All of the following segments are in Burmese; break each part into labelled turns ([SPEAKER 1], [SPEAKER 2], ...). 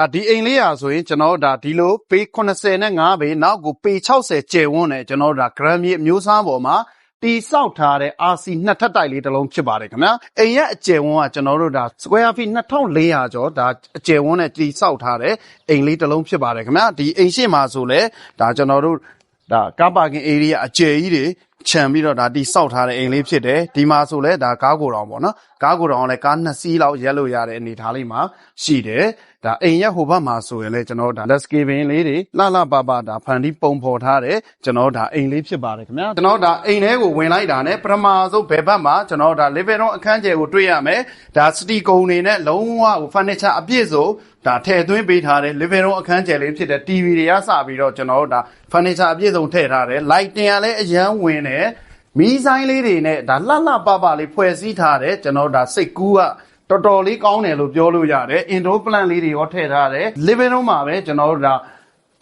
[SPEAKER 1] ဒါဒီအိမ်လေးရာဆိုရင်ကျွန်တော်တို့ဒါဒီလိုပေ85နဲ့5ပေနောက်ကိုပေ60ကျယ်ဝန်းနဲ့ကျွန်တော်တို့ဒါဂရမ်မြေအမျိုးအစားပေါ်မှာတီဆောက်ထားတဲ့ RC နှစ်ထပ်တိုက်လေးတစ်လုံးဖြစ်ပါတယ်ခင်ဗျာအိမ်ရဲ့အကျယ်ဝန်းကကျွန်တော်တို့ဒါ square feet 2400ကျော်ဒါအကျယ်ဝန်းနဲ့တီဆောက်ထားတဲ့အိမ်လေးတစ်လုံးဖြစ်ပါတယ်ခင်ဗျာဒီအိမ်ရှိမှာဆိုလဲဒါကျွန်တော်တို့ဒါကားပါကင် area အကျယ်ကြီးတွေခြံပြီးတော့ဒါတီဆောက်ထားတဲ့အိမ်လေးဖြစ်တယ်ဒီမှာဆိုလဲဒါကားကိုယ်တော်ပေါ့နော်ကားကိုယ်တော်ကလည်းကားနှစ်စီးလောက်ရက်လို့ရတဲ့အနေထားလေးမှာရှိတယ်ဒါအိမ်ရက်ဟိုဘက်မှာဆိုရင်လည်းကျွန်တော်တို့ဒါ landscaping လေးတွေလှလှပပဒါဖန်တီးပုံဖော်ထားတယ်ကျွန်တော်တို့ဒါအိမ်လေးဖြစ်ပါတယ်ခင်ဗျာကျွန်တော်တို့ဒါအိမ်ထဲကိုဝင်လိုက်တာနဲ့ပထမဆုံးဘယ်ဘက်မှာကျွန်တော်တို့ဒါ living room အခန်းကျယ်ကိုတွေ့ရမယ်ဒါစတီကုံနေနဲ့လုံးဝဟို furniture အပြည့်စုံဒါထည့်သွင်းပေးထားတယ် living room အခန်းကျယ်လေးဖြစ်တဲ့ TV တွေကစပြီးတော့ကျွန်တော်တို့ဒါ furniture အပြည့်စုံထည့်ထားတယ် lighting ကလည်းအရန်ဝင်တယ်မီးဆိုင်လေးတွေနဲ့ဒါလှလှပပလေးဖွဲ့စည်းထားတယ်ကျွန်တော်တို့ဒါစိတ်ကူးက တော်တော်လေးကောင်းတယ်လို့ပြောလို့ရတယ် indoor plant လေးတွေရောထည့်ထားတယ် living room မှာပဲကျွန်တော်တို့ဒါ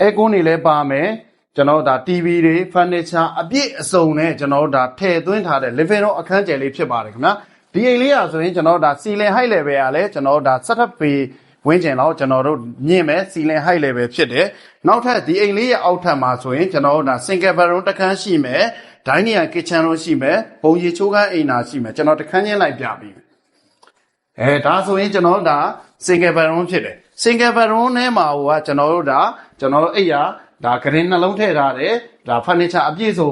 [SPEAKER 1] aircon တွေလည်းပါမယ်ကျွန်တော်တို့ဒါ TV တွေ furniture အပြည့်အစုံနဲ့ကျွန်တော်တို့ဒါထည့်သွင်းထားတဲ့ living room အခန်းကျယ်လေးဖြစ်ပါတယ်ခင်ဗျာဒီအိမ်လေးอ่ะဆိုရင်ကျွန်တော်တို့ဒါ ceiling height level ကလည်းကျွန်တော်တို့ဒါ setup ပေးဝင်းကျင်တော့ကျွန်တော်တို့မြင့်မဲ့ ceiling height level ဖြစ်တယ်နောက်ထပ်ဒီအိမ်လေးရဲ့အောက်ထပ်မှာဆိုရင်ကျွန်တော်တို့ဒါ single bedroom တစ်ခန်းရှိမယ် dining kitchen ရှိမယ်ဘုံရီချိုးခန်းအိမ်သာရှိမယ်ကျွန်တော်တစ်ခန်းချင်းလိုက်ပြပေး အဲဒါဆိုရင်ကျွန်တော်တို့ဒါ single bedroom ဖြစ်တယ် single bedroom ထဲမှာဟိုကကျွန်တော်တို့ဒါကျွန်တော်တို့အိယာဒါဂရင်နှလုံးထည့်ထားတယ်ဒါ furniture အပြည့်စုံ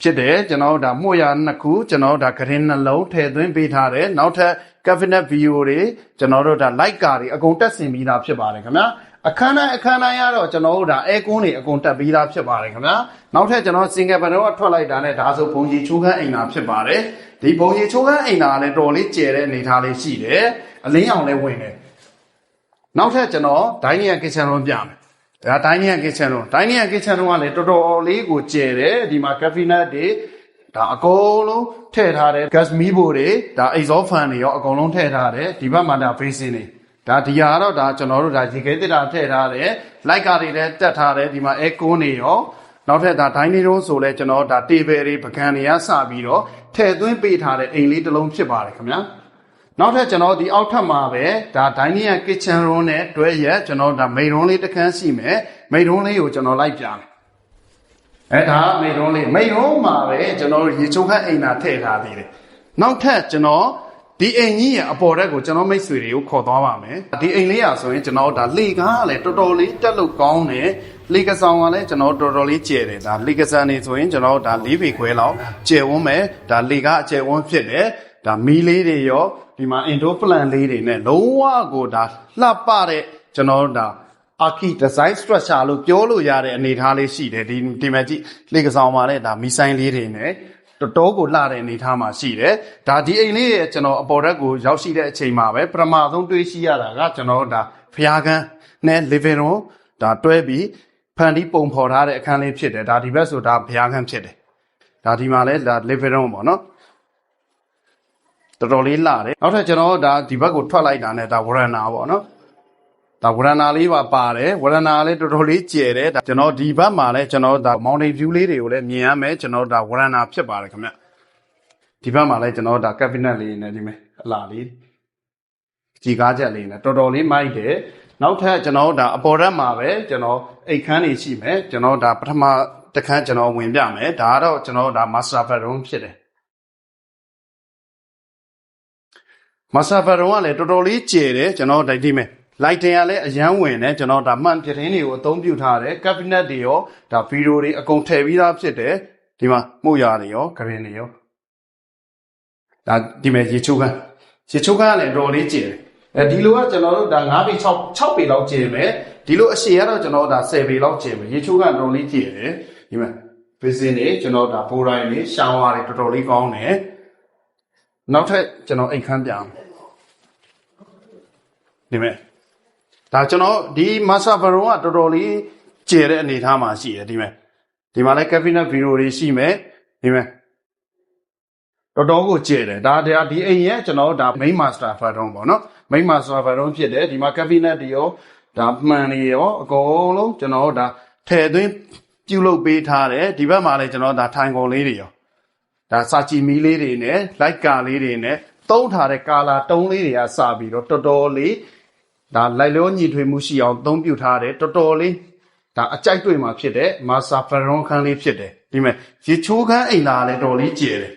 [SPEAKER 1] ဖြစ်တယ်ကျွန်တော်တို့ဒါမှုရနှစ်ခုကျွန်တော်တို့ဒါဂရင်နှလုံးထည့်သွင်းပေးထားတယ်နောက်ထပ် cabinet view တွေကျွန်တော်တို့ဒါ light ကာတွေအကုန်တက်ဆင်ပြီးသားဖြစ်ပါတယ်ခင်ဗျာ အခန်းတိုင်းအခန်းတိုင်းကတော့ကျွန်တော်တို့ဒါ air con တွေအကုန်တက်ပြီးသားဖြစ်ပါတယ်ခင်ဗျာနောက်ထပ်ကျွန်တော် single bedroom ကထွက်လိုက်တာနဲ့ဒါဆိုဘုံကြီးချိုးခန်းအိမ်သာဖြစ်ပါတယ်ဒီဘုံကြီးချိုးခန်းအိမ်သာကလည်းတော်လေးကျယ်တဲ့အနေထားလေးရှိတယ်အလင်းရောင်လည်းဝင်တယ်နောက်ထပ်ကျွန်တော် dining and kitchen room ပြမယ်ဒါ dining and kitchen room dining and kitchen room ကလည်းတော်တော်လေးကိုကျယ်တယ်ဒီမှာ cabinet တွေဒါအကုန်လုံးထည့်ထားတယ် gas မီးဖိုတွေဒါ exhaust fan တွေရောအကုန်လုံးထည့်ထားတယ်ဒီဘက်မှာဒါ basin တွေ ဒါဒီဟာကတော့ဒါကျွန်တော်တို့ဒါရေခဲတစ်တာထည့်ထားတယ်လိုက်ကားတွေလည်းတက်ထားတယ်ဒီမှာ air con တွေရောနောက်ထပ်ဒါ dining room ဆိုလဲကျွန်တော်ဒါ table တွေပကံတွေကစပြီးတော့ထည့်သွင်းပေးထားတဲ့အိမ်လေးတစ်လုံးဖြစ်ပါတယ်ခင်ဗျာနောက်ထပ်ကျွန်တော်ဒီအောက်ထပ်မှာပဲဒါ dining and kitchen room နဲ့တွဲရက်ကျွန်တော်ဒါ main room လေးတစ်ခန်းရှိမယ် main room လေးကိုကျွန်တော်လိုက်ပြမယ်အဲဒါမိတ်ရုံးလေးမိတ်ရုံးမှာပဲကျွန်တော်တို့ရေချုံခန့်အိမ်သာထည့်ထားသေးတယ်နောက်ထပ်ကျွန်တော် ဒီအိမ်ကြီးရဲ့အပေါ်တက်ကိုကျွန်တော်မိတ်ဆွေတွေကိုခေါ်သွားပါမယ်ဒီအိမ်လေးရာဆိုရင်ကျွန်တော်ဒါလေကားကလည်းတော်တော်လေးတက်လို့ကောင်းတယ်လေကဆောင်ကလည်းကျွန်တော်တော်တော်လေးကျယ်တယ်ဒါလေကဆန်နေဆိုရင်ကျွန်တော်ဒါ၄ပေခွဲလောက်ကျယ်ဝန်းမယ်ဒါလေကားအကျယ်ဝန်းဖြစ်တယ်ဒါမီးလေးတွေရောဒီမှာ indoor plant လေးတွေနဲ့လုံးဝကိုဒါလှပတဲ့ကျွန်တော်ဒါ archi design structure လို့ပြောလို့ရတဲ့အနေအထားလေးရှိတယ်ဒီဒီမှာကြည့်လေကဆောင်မှာလည်းဒါမီဆိုင်လေးတွေနဲ့ တော်တော်ကိုလှတဲ့အနေအထားမှာရှိတယ်ဒါဒီအိမ်လေးရဲ့ကျွန်တော်အပေါ်ဓာတ်ကိုရောက်ရှိတဲ့အချိန်မှာပဲပထမဆုံးတွေးရှိရတာကကျွန်တော်ဒါဖျားခန်းနဲ့ living room ဒါတွဲပြီးဖန်တီးပုံဖော်ထားတဲ့အခန်းလေးဖြစ်တယ်ဒါဒီဘက်ဆိုဒါဖျားခန်းဖြစ်တယ်ဒါဒီမှာလည်းဒါ living room ပေါ့နော်တော်တော်လေးလှတယ်နောက်ထပ်ကျွန်တော်ဒါဒီဘက်ကိုထွက်လိုက်တာနဲ့ဒါဝရဏာပေါ့နော် ဒါဝရဏာလေးပါပါတယ်ဝရဏာလေးတော်တော်လေးကျယ်တယ်ဒါကျွန်တော်ဒီဘက်မှာလည်းကျွန်တော်ဒါ mountain view လေးတွေကိုလည်းမြင်ရမယ်ကျွန်တော်ဒါဝရဏာဖြစ်ပါတယ်ခင်ဗျဒီဘက်မှာလည်းကျွန်တော်ဒါ cabinet လေးနဲ့ဒီမဲ့အလားလေးကြည်ကားချက်လေးနဲ့တော်တော်လေးမိုက်တယ်နောက်ထပ်ကျွန်တော်ဒါအပေါ်ရက်မှာပဲကျွန်တော်အိတ်ခမ်းနေရှိမယ်ကျွန်တော်ဒါပထမတစ်ခန်းကျွန်တော်ဝင်ပြမယ်ဒါကတော့ကျွန်တော်ဒါ master bedroom ဖြစ်တယ် master bedroom ကလည်းတော်တော်လေးကျယ်တယ်ကျွန်တော်ဒါဒီမဲ့ lighting ကလည်းအရန်ဝင်တယ်ကျွန်တော်ဒါမှန်ပြတင်းတွေကိုအသုံးပြုထားတယ် cabinet တွေရောဒါဗီဒီယိုတွေအကုန်ထည့်ပြီးသားဖြစ်တယ်ဒီမှာမှုရတွေရောဂရင်တွေရောဒါဒီမဲ့ရေချိုးခန်းရေချိုးခန်းကလည်းတော်တော်လေးကျယ်တယ်အဲဒီလိုကကျွန်တော်တို့ဒါ9ပေ6 6ပေလောက်ကျယ်မယ်ဒီလိုအရှည်ကတော့ကျွန်တော်ဒါ10ပေလောက်ကျယ်မယ်ရေချိုးခန်းတော်တော်လေးကျယ်တယ်ဒီမှာဘီစင်တွေကျွန်တော်ဒါဘိုးတိုင်းတွေရှောင်းဝါတွေတော်တော်လေးကောင်းတယ်နောက်ထပ်ကျွန်တော်အိတ်ခမ်းပြအောင်ဒီမဲ့ ဒါကျွန်တော်ဒီမဆာဘရုံကတော်တော်လေးကျယ်တဲ့အနေအထားမှာရှိတယ်ဒီမဲ့ဒီမှာလည်း cabinet view တွေရှိမယ်ဒီမဲ့တော်တော်ကိုကျယ်တယ်ဒါတရားဒီအိမ်ရဲ့ကျွန်တော်ဒါ main master bedroom ပေါ့နော် main master bedroom ဖြစ်တယ်ဒီမှာ cabinet တွေရောဒါမှန်တွေရောအကုန်လုံးကျွန်တော်ဒါထည့်သွင်းပြုလုပ်ပေးထားတယ်ဒီဘက်မှာလည်းကျွန်တော်ဒါထိုင်ကုန်လေးတွေရောဒါစာချီမီလေးတွေနဲ့လိုက်ကာလေးတွေနဲ့သုံးထားတဲ့ကာလာတုံးလေးတွေကစပြီးတော့တော်တော်လေး ဒါလိုက်လျောညီထွေမှုရှိအောင်အသုံးပြုထားတယ်တော်တော်လေးဒါအကြိုက်တွေ့မှာဖြစ်တဲ့မာဆာဖရွန်ခန်းလေးဖြစ်တယ်ဒီမဲ့ရေချိုးခန်းအိမ်လာလည်းတော်တော်လေးကျယ်တယ်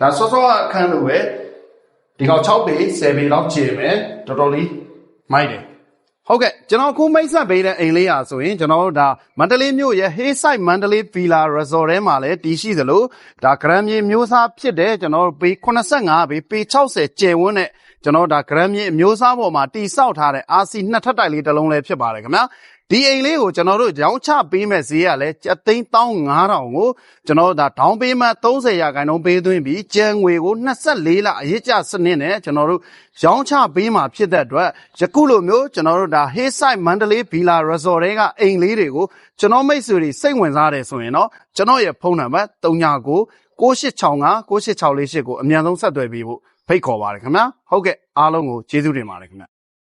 [SPEAKER 1] ဒါစောစောအခန်းလိုပဲဒီကောင်6ပေ10ပေလောက်ကျယ်မယ်တော်တော်လေးမိုက်တယ်ဟုတ်ကဲ့ကျွန်တော်အခုမိတ်ဆက်ပေးတဲ့အိမ်လေးอ่ะဆိုရင်ကျွန်တော်တို့ဒါမန္တလေးမြို့ရဲ့ Hayside မန္တလေး Villa Resort ထဲမှာလည်းတည်ရှိသလိုဒါဂရမ်မြေမျိုးစားဖြစ်တဲ့ကျွန်တော်တို့ပေ85ပေပေ60ကျယ်ဝန်းတဲ့ ကျွန်တော်တို့ဒါဂရမ်မြေအမျိုးစားပေါ်မှာတည်ဆောက်ထားတဲ့ RC နှစ်ထပ်တိုက်လေးတစ်လုံးလည်းဖြစ်ပါတယ်ခင်ဗျာဒီအိမ်လေးကိုကျွန်တော်တို့ရောင်းချပေးမဲ့ဈေးကလည်းကျပ်သိန်း15000ကိုကျွန်တော်တို့ဒါဒေါင်းပေးမှ30ရာခိုင်နှုန်းပေးသွင်းပြီးကျန်ငွေကို24လအရေးကြစနစ်နဲ့ကျွန်တော်တို့ရောင်းချပေးမှဖြစ်တဲ့အတွက်ယခုလိုမျိုးကျွန်တော်တို့ဒါ Hayside Mandalay Villa Resort တွေကအိမ်လေးတွေကိုကျွန်တော်မိတ်ဆွေတွေစိတ်ဝင်စားတယ်ဆိုရင်တော့ကျွန်တော်ရဲ့ဖုန်းနံပါတ်39 9865 9864ကိုအမြန်ဆုံးဆက်သွယ်ပေးဖို့ ဖိတ်ခေါ်ပါတယ်ခင်ဗျာဟုတ်ကဲ့အားလုံးကိုကျေးဇူးတင်ပါတယ်ခင်ဗျာ